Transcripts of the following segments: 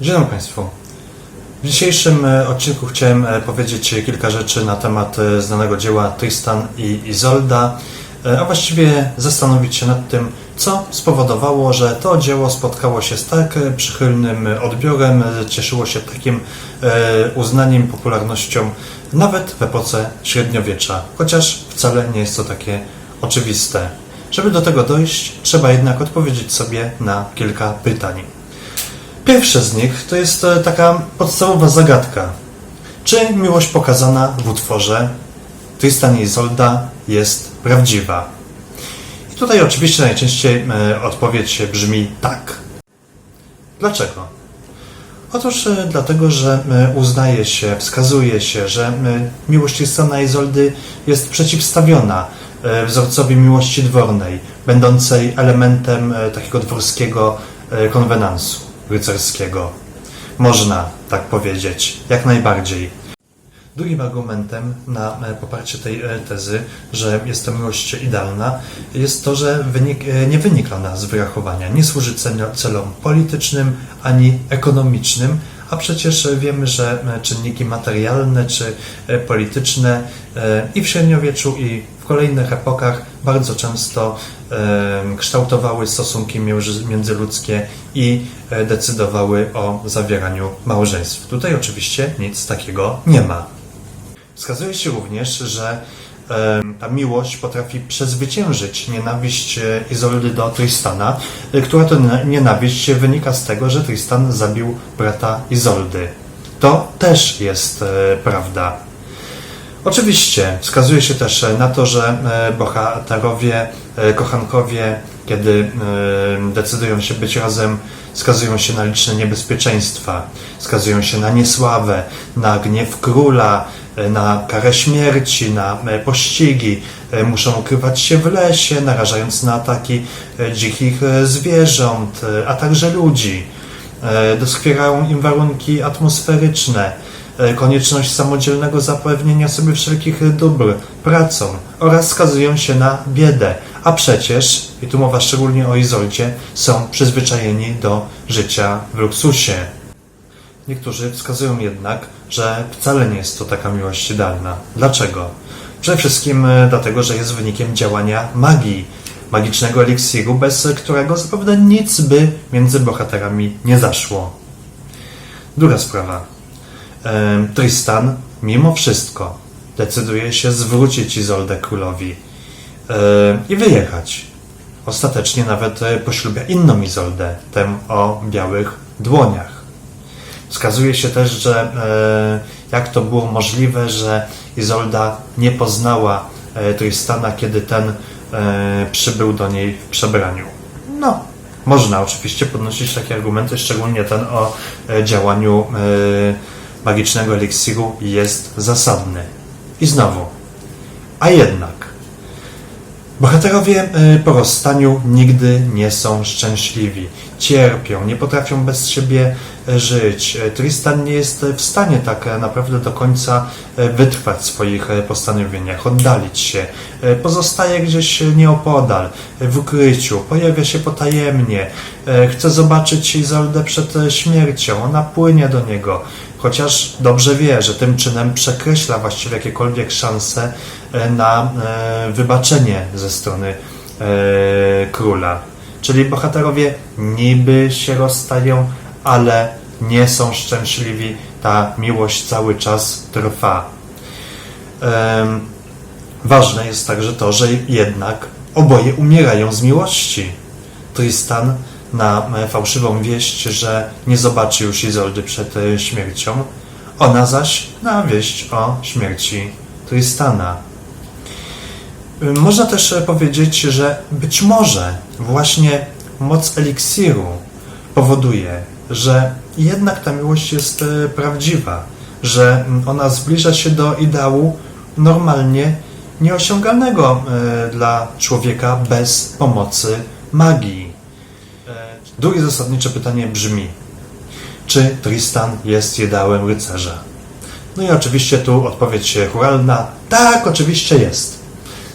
Dzień dobry Państwu. W dzisiejszym e, odcinku chciałem e, powiedzieć kilka rzeczy na temat e, znanego dzieła Tristan i Izolda, a właściwie zastanowić się nad tym, co spowodowało, że to dzieło spotkało się z tak przychylnym odbiorem, cieszyło się takim uznaniem, popularnością nawet w epoce średniowiecza, chociaż wcale nie jest to takie oczywiste. Żeby do tego dojść, trzeba jednak odpowiedzieć sobie na kilka pytań. Pierwsze z nich to jest e, taka podstawowa zagadka. Czy miłość pokazana w utworze Tristan i Isolda jest prawdziwa? I tutaj oczywiście najczęściej e, odpowiedź brzmi tak. Dlaczego? Otóż e, dlatego, że uznaje się, wskazuje się, że miłość Tristana i Izoldy jest przeciwstawiona wzorcowi miłości dwornej, będącej elementem takiego dworskiego konwenansu rycerskiego. Można tak powiedzieć, jak najbardziej. Drugim argumentem na e, poparcie tej e, tezy, że jest to miłość idealna, jest to, że wynik, e, nie wynika ona z wyrachowania, nie służy cel- celom politycznym ani ekonomicznym, a przecież wiemy, że czynniki materialne czy polityczne i w średniowieczu, i kolejnych epokach bardzo często kształtowały stosunki między- międzyludzkie i e, decydowały o zawieraniu małżeństw. Tutaj oczywiście nic takiego nie ma. Wskazuje się również, że ta miłość potrafi przezwyciężyć nienawiść e, Izoldy do Tristana, e, która to nie- nienawiść wynika z tego, że Tristan zabił brata Izoldy. To też jest prawda. Oczywiście wskazuje się też e, na to, że e, bohaterowie, e, kochankowie, kiedy decydują się być razem, skazują się na liczne niebezpieczeństwa, skazują się na niesławę, na gniew króla, na karę śmierci, na pościgi, muszą ukrywać się w lesie, narażając na ataki dzikich zwierząt, a także ludzi. Doskwierają im warunki atmosferyczne, konieczność samodzielnego zapewnienia sobie wszelkich dóbr, pracą oraz skazują się na biedę. A przecież, i tu mowa szczególnie o Izoldzie, są przyzwyczajeni do życia w luksusie. Niektórzy wskazują jednak, że wcale nie jest to taka miłość idealna. Dlaczego? Przede wszystkim e, dlatego, że jest wynikiem działania magii, magicznego eliksiru, bez którego zapewne nic by między bohaterami nie zaszło. Druga sprawa. Tristan, mimo wszystko, decyduje się zwrócić Izoldę królowi i wyjechać. Ostatecznie nawet e, poślubia inną Izoldę, tę o białych dłoniach. Wskazuje się też, że e, jak to było możliwe, że Izolda nie poznała e, Tristana, kiedy ten przybył do niej w przebraniu. No, można oczywiście podnosić takie argumenty, szczególnie ten o działaniu magicznego eliksiru jest zasadny. I znowu, a jednak, Bohaterowie y, po rozstaniu nigdy nie są szczęśliwi. Cierpią, nie potrafią bez siebie y, żyć. Y, Tristan nie jest w stanie tak naprawdę do końca wytrwać w swoich postanowieniach, oddalić się. Pozostaje gdzieś nieopodal, w ukryciu, pojawia się potajemnie. Chce zobaczyć Izoldę przed śmiercią. Ona płynie do niego chociaż dobrze wie, że tym czynem przekreśla właściwie jakiekolwiek szanse e, na e, wybaczenie ze strony e, króla. Czyli bohaterowie niby się rozstają, ale nie są szczęśliwi. Ta miłość cały czas trwa. Ważne jest także to, że jednak oboje umierają z miłości. Tristan na e, fałszywą wieść, że nie zobaczy już Izoldy przed e, śmiercią, ona zaś na wieść o śmierci Tristana. Y, Można też e, powiedzieć, że być może właśnie moc eliksiru powoduje, że jednak ta miłość jest e, prawdziwa, że ona zbliża się do ideału normalnie nieosiągalnego e, dla człowieka bez pomocy magii. Drugie zasadnicze pytanie brzmi: czy Tristan jest ideałem rycerza? No i oczywiście tu odpowiedź churalna: tak, oczywiście jest.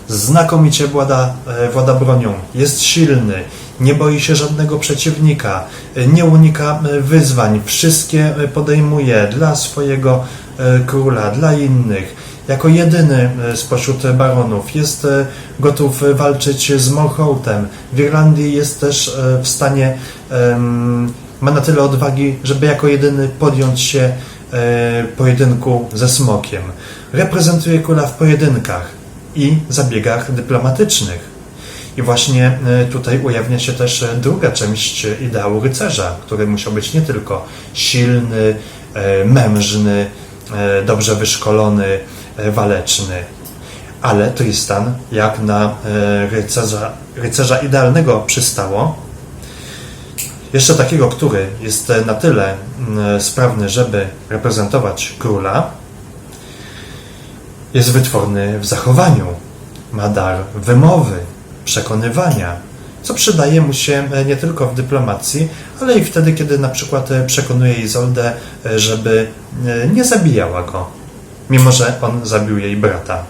Znakomicie włada, e, włada bronią, jest silny, nie boi się żadnego przeciwnika, nie unika e, wyzwań, wszystkie e, podejmuje dla swojego króla, dla innych. Jako jedyny e, spośród baronów jest e, gotów walczyć z Morhołtem. W Irlandii jest też e, w stanie, ma na tyle odwagi, żeby jako jedyny podjąć się pojedynku ze smokiem. Reprezentuje króla w pojedynkach i zabiegach dyplomatycznych. I właśnie tutaj ujawnia się też druga część ideału rycerza, który musiał być nie tylko silny, mężny, dobrze wyszkolony, waleczny, ale Tristan, jak na e, rycerza, rycerza idealnego przystało, jeszcze takiego, który jest e, na tyle mm, sprawny, żeby reprezentować króla, jest wytworny w zachowaniu, ma dar wymowy, przekonywania, co przydaje mu się e, nie tylko w dyplomacji, ale i wtedy, kiedy na przykład e, przekonuje Izoldę, e, żeby e, nie zabijała go, mimo że on zabił jej brata.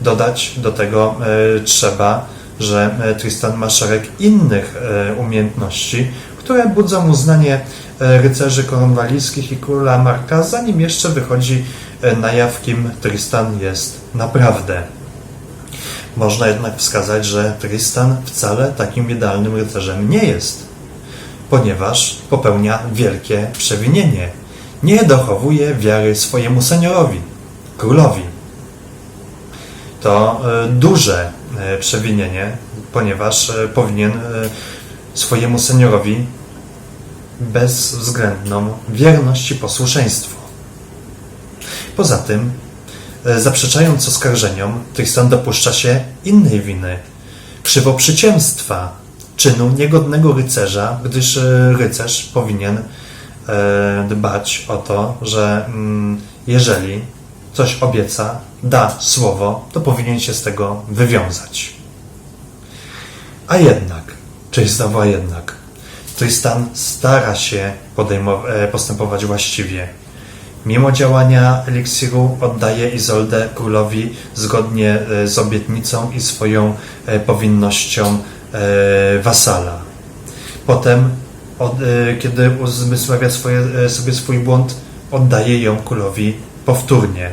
Dodać do tego e, trzeba, że e, Tristan ma szereg innych e, umiejętności, które budzą uznanie rycerzy kornwalijskich i króla Marka, zanim jeszcze wychodzi na jaw, kim Tristan jest naprawdę. Można jednak wskazać, że Tristan wcale takim idealnym rycerzem nie jest, ponieważ popełnia wielkie przewinienie. Nie dochowuje wiary swojemu seniorowi, królowi. To e, duże e, przewinienie, ponieważ e, powinien swojemu seniorowi bezwzględną wierność i posłuszeństwo. Poza tym, zaprzeczając oskarżeniom, Tristan dopuszcza się innej winy, krzywoprzyciemstwa, czynu niegodnego rycerza, gdyż rycerz powinien dbać o to, że mm, jeżeli coś obieca, da słowo, to powinien się z tego wywiązać. A jednak, czyli znowu a jednak, Tristan stara się e, postępować właściwie. Mimo działania eliksiru oddaje Izoldę królowi zgodnie e, z obietnicą i swoją e, powinnością e, wasala. Potem, od, e, kiedy uzmysławia swoje, e, sobie swój błąd, oddaje ją królowi powtórnie.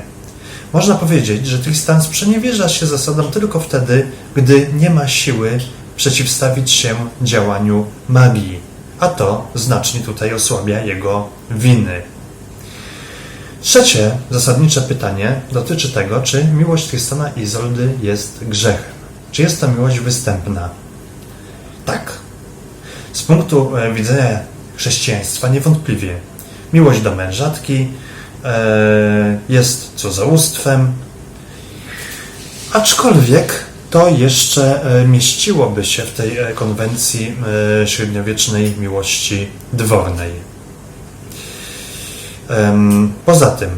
Można powiedzieć, że Tristan sprzeniewierza się zasadom tylko wtedy, gdy nie ma siły przeciwstawić się działaniu magii, a to znacznie tutaj osłabia jego winy. Trzecie zasadnicze pytanie dotyczy tego, czy miłość Tristana i Izoldy jest grzechem. Czy jest to miłość występna? Tak. Z punktu e, widzenia chrześcijaństwa niewątpliwie. Miłość do mężatki e, jest cudzołóstwem, aczkolwiek to jeszcze e, mieściłoby się w tej konwencji średniowiecznej miłości dwornej. Poza tym,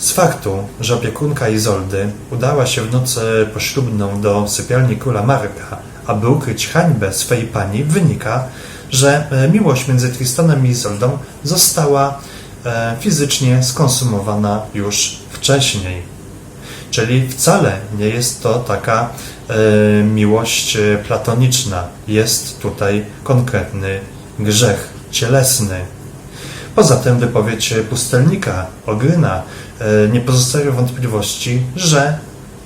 z faktu, że opiekunka Izoldy udała się w noc e, poślubną do sypialni króla Marka, aby ukryć hańbę swej pani, wynika, że e, miłość między Tristanem i Izoldą została e, fizycznie skonsumowana już wcześniej. Czyli wcale nie jest to taka e, miłość platoniczna. Jest tutaj konkretny grzech cielesny. Poza tym wypowiedź pustelnika Ogryna nie pozostawia wątpliwości, że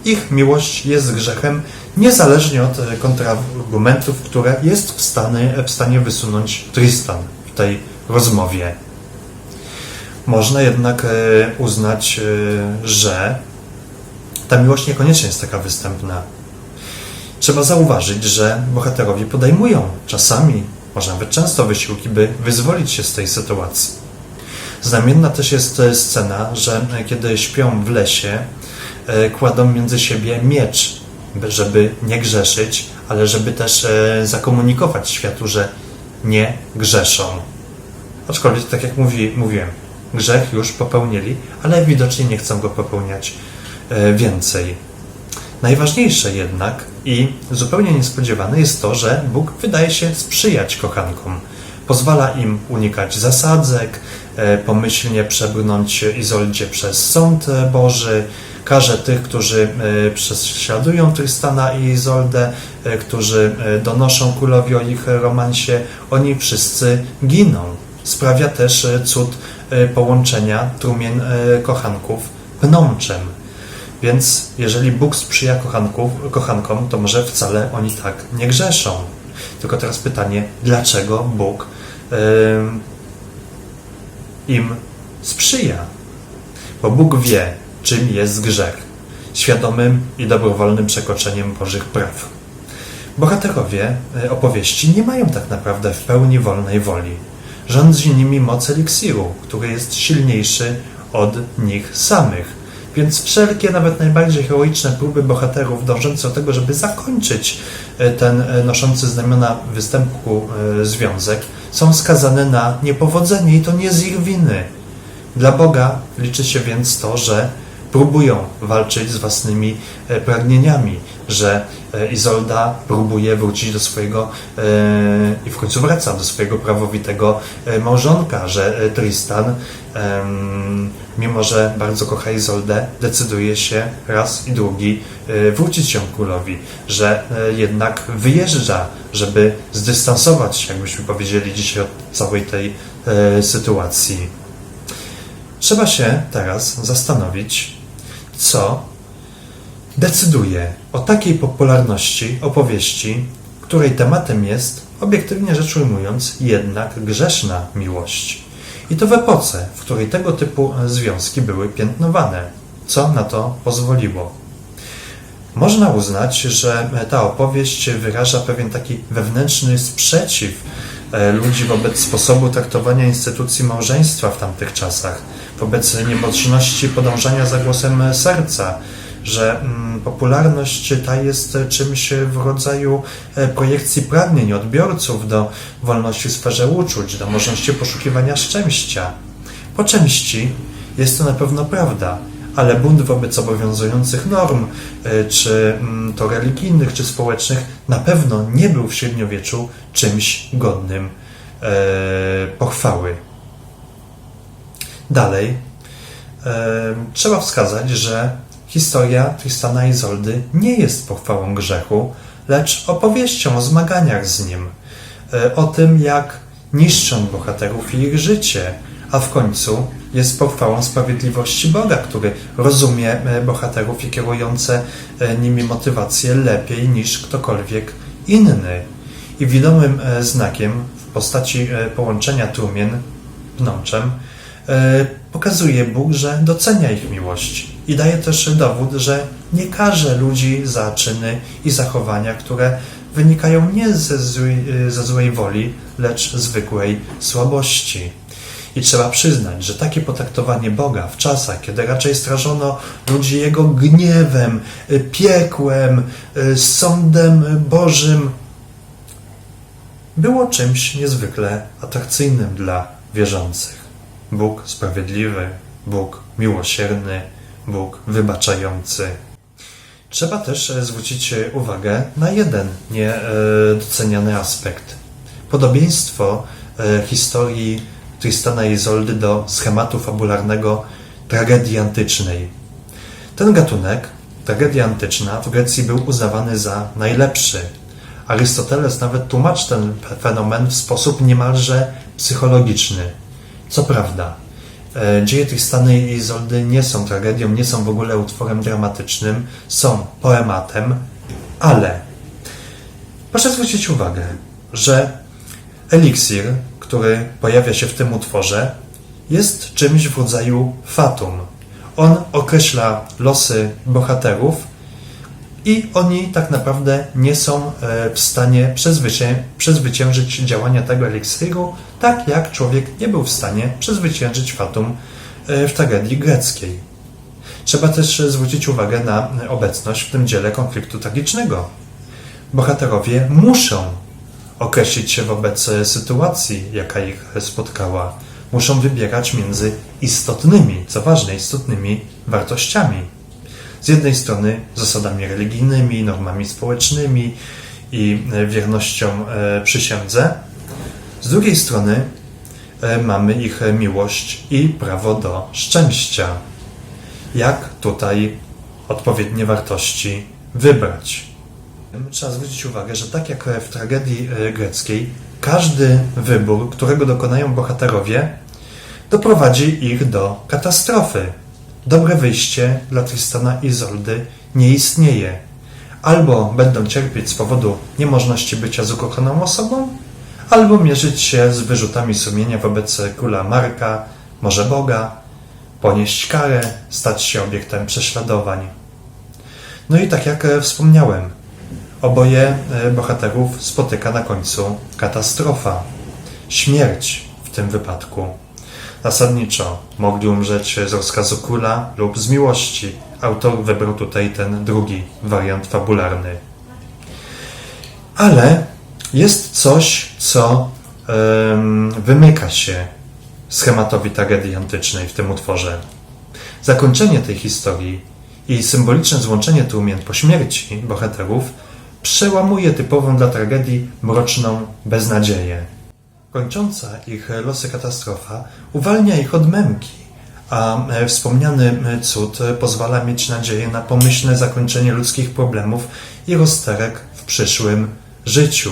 ich miłość jest grzechem, niezależnie od e, kontrargumentów, które jest w stanie, w stanie wysunąć Tristan w tej rozmowie. Można jednak e, uznać, e, że ta miłość niekoniecznie jest taka występna. Trzeba zauważyć, że bohaterowie podejmują czasami, może nawet często wysiłki, by wyzwolić się z tej sytuacji. Znamienna też jest scena, że kiedy śpią w lesie, kładą między siebie miecz, żeby nie grzeszyć, ale żeby też e, zakomunikować światu, że nie grzeszą. Aczkolwiek, tak jak mówi, mówiłem, grzech już popełnili, ale widocznie nie chcą go popełniać e, więcej. Najważniejsze jednak i zupełnie niespodziewane jest to, że Bóg wydaje się sprzyjać kochankom. Pozwala im unikać zasadzek, e, pomyślnie przebrnąć Izoldzie przez sąd Boży, karze tych, którzy e, prześladują Tristana i Izoldę, e, którzy e, donoszą królowi o ich romansie. Oni wszyscy giną. Sprawia też cud połączenia trumien kochanków pnączem. Więc jeżeli Bóg sprzyja kochanków, kochankom, to może wcale oni tak nie grzeszą. Tylko teraz pytanie, dlaczego Bóg im sprzyja? Bo Bóg wie, czym jest grzech. Świadomym i dobrowolnym przekroczeniem Bożych praw. Bohaterowie e, opowieści nie mają tak naprawdę w pełni wolnej woli. Rządzi nimi moc eliksiru, który jest silniejszy od nich samych. Więc wszelkie, nawet najbardziej heroiczne próby bohaterów dążące do tego, żeby zakończyć e, ten e, noszący znamiona występku związek, są skazane na niepowodzenie i to nie z ich winy. Dla Boga liczy się więc to, że próbują walczyć z własnymi e, pragnieniami, że e, Izolda próbuje wrócić do swojego e, i w końcu wraca do swojego prawowitego małżonka, że Tristan, mimo że bardzo kocha Izoldę, decyduje się raz i drugi wrócić się królowi, że jednak wyjeżdża, żeby zdystansować się, jakbyśmy powiedzieli dzisiaj od całej tej sytuacji. Trzeba się teraz zastanowić, co decyduje o takiej popularności opowieści, której tematem jest, obiektywnie rzecz ujmując, jednak grzeszna miłość. I to w epoce, w której tego typu związki były piętnowane. Co na to pozwoliło? Można uznać, że ta opowieść wyraża pewien taki wewnętrzny sprzeciw ludzi wobec sposobu traktowania instytucji małżeństwa w tamtych czasach, wobec niemożności podążania za głosem serca, że mm, popularność ta jest czymś w rodzaju e, projekcji pragnień odbiorców do wolności w sferze uczuć, do możliwości poszukiwania szczęścia. Po części jest to na pewno prawda, ale bunt wobec obowiązujących norm, e, czy mm, to religijnych, czy społecznych, na pewno nie był w średniowieczu czymś godnym e, pochwały. Dalej, e, trzeba wskazać, że historia Tristana Izoldy nie jest pochwałą grzechu, lecz opowieścią o zmaganiach z nim, o tym, jak niszczą bohaterów i ich życie, a w końcu jest pochwałą sprawiedliwości Boga, który rozumie e, bohaterów i kierujące e, nimi motywacje lepiej niż ktokolwiek inny. I widomym e, znakiem w postaci połączenia trumien pnączem pokazuje Bóg, że docenia ich miłość i daje też dowód, że nie karze ludzi za czyny i zachowania, które wynikają nie ze złej, ze złej woli, lecz zwykłej słabości. I trzeba przyznać, że takie potraktowanie Boga w czasach, kiedy raczej strażono ludzi Jego gniewem, y, piekłem, y, sądem Bożym, było czymś niezwykle atrakcyjnym dla wierzących. Bóg sprawiedliwy, Bóg miłosierny, Bóg wybaczający. Trzeba też e, zwrócić uwagę na jeden niedoceniany aspekt. Podobieństwo e, historii Tristana Izoldy do schematu fabularnego tragedii antycznej. Ten gatunek, tragedia antyczna, w Grecji był uznawany za najlepszy. Arystoteles nawet tłumaczy ten fenomen w sposób niemalże psychologiczny. Co prawda, e, dzieje Tristana i Izoldy nie są tragedią, nie są w ogóle utworem dramatycznym, są poematem, ale proszę zwrócić uwagę, że eliksir, który pojawia się w tym utworze, jest czymś w rodzaju fatum. On określa losy bohaterów i oni tak naprawdę nie są e, w stanie przezwycię- przezwyciężyć działania tego eliksiru, tak jak człowiek nie był w stanie przezwyciężyć fatum e, w tragedii greckiej. Trzeba też zwrócić uwagę na obecność w tym dziele konfliktu tragicznego. Bohaterowie muszą określić się wobec e, sytuacji, jaka ich spotkała. Muszą wybierać między istotnymi, co ważne, istotnymi wartościami. Z jednej strony zasadami religijnymi, normami społecznymi i e, wiernością e, przysiędze. Z drugiej strony mamy ich miłość i prawo do szczęścia. Jak tutaj odpowiednie wartości wybrać. Trzeba zwrócić uwagę, że tak jak w tragedii e, greckiej, każdy wybór, którego dokonają bohaterowie, doprowadzi ich do katastrofy. Dobre wyjście dla Tristana i Izoldy nie istnieje. Albo będą cierpieć z powodu niemożności bycia z ukochaną osobą, albo mierzyć się z wyrzutami sumienia wobec króla Marka, może Boga, ponieść karę, stać się obiektem prześladowań. No i tak jak e, wspomniałem, oboje e, bohaterów spotyka na końcu katastrofa. Śmierć w tym wypadku. Zasadniczo mogli umrzeć z rozkazu króla lub z miłości. Autor wybrał tutaj ten drugi wariant fabularny. Ale jest coś, co em, wymyka się schematowi tragedii antycznej w tym utworze. Zakończenie tej historii i symboliczne złączenie tłumien po śmierci bohaterów przełamuje typową dla tragedii mroczną beznadzieję. Kończąca ich losy katastrofa uwalnia ich od męki, a e, wspomniany cud pozwala mieć nadzieję na pomyślne zakończenie ludzkich problemów i rozterek w przyszłym życiu.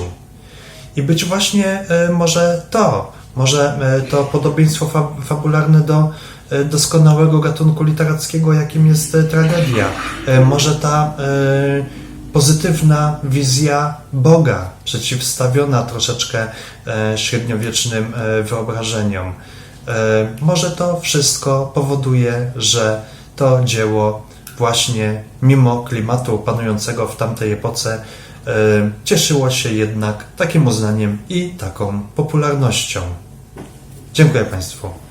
I być właśnie e, może to, może e, to podobieństwo fa- fabularne do doskonałego gatunku literackiego, jakim jest tragedia. Może ta pozytywna wizja Boga, przeciwstawiona troszeczkę e, średniowiecznym e, wyobrażeniom. E, Może to wszystko powoduje, że to dzieło właśnie mimo klimatu panującego w tamtej epoce cieszyło się jednak takim uznaniem i taką popularnością. Dziękuję Państwu.